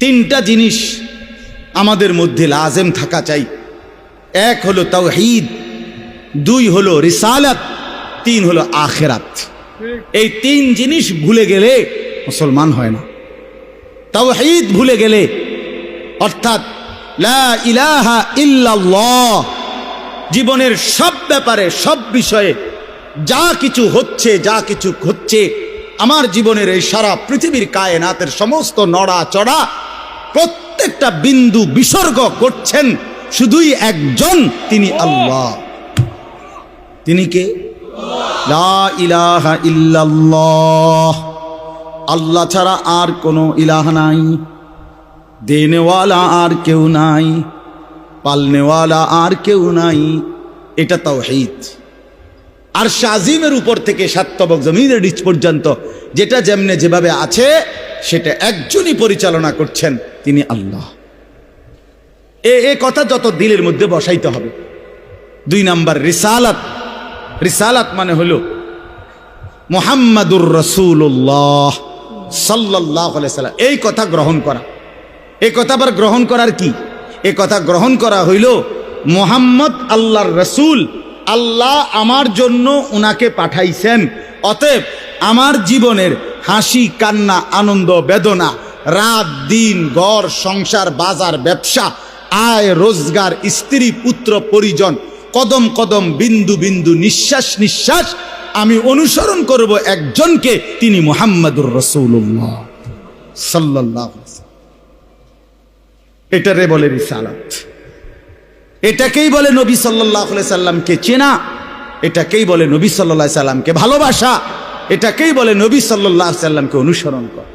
তিনটা জিনিস আমাদের মধ্যে লাজেম থাকা চাই। এক হলো তাওহীদ, দুই হলো রিসালাত, তিন হলো আখেরাত। এই তিন জিনিস ভুলে গেলে মুসলমান হয় না। তাওহীদ ভুলে গেলে, অর্থাৎ লা ইলাহা ইল্লাল্লাহ, জীবনের সব ব্যাপারে, সব বিষয়ে যা কিছু হচ্ছে, যা কিছু হচ্ছে আমার জীবনের এই সারা পৃথিবীর কায়নাতের সমস্ত নড়া চড়া প্রত্যেকটা বিন্দু বিসর্গ করছেন শুধুই একজন তিনি আল্লাহ। তিনি কে? লা ইলাহা ইল্লাল্লাহ। আল্লাহ ছাড়া আর কোনো ইলাহ নাই। দেনেওয়ালা আর কেউ নাই। পালনেওয়ালা আর কেউ নাই। এটা তাও হেদ আর শাজিমের উপর থেকে সাতবক জমিনের নিচ পর্যন্ত যেটা যেমনে যেভাবে আছে সেটা একজনই পরিচালনা করছেন তিনি আল্লাহ। এ এ কথা যত দিলের মধ্যে বসাইতে হবে। দুই নাম্বার, রিসালাত। রিসালাত মানে হলো মোহাম্মদুর রসুল্লাহ সাল্লাহ সাল্লাম। এই কথা গ্রহণ করা। এই কথা আবার গ্রহণ করার কি? এ কথা গ্রহণ করা হইল মোহাম্মদ আল্লাহর রসুল। আল্লাহ আমার জন্য উনাকে পাঠাইছেন। অতএব আমার জীবনের হাসি, কান্না, আনন্দ, বেদনা রাত, দিন গড় সংসার, বাজার, ব্যবসা, আয়, রোজগার, স্ত্রী, পুত্র, পরিজন, কদম কদম, বিন্দু বিন্দু, নিঃশ্বাস নিঃশ্বাস, আমি অনুসরণ করব একজনকে, তিনি মোহাম্মদুর রসুল্লাহ সাল্লাহ এটারে বলে রিসালাত। এটাকেই বলে নবী সাল্লাহ সাল্লামকে চেনা। এটাকেই বলে নবী সাল্লাহ সাল্লামকে ভালোবাসা। এটাকেই বলে নবী সাল্লাহ সাল্লামকে অনুসরণ করা।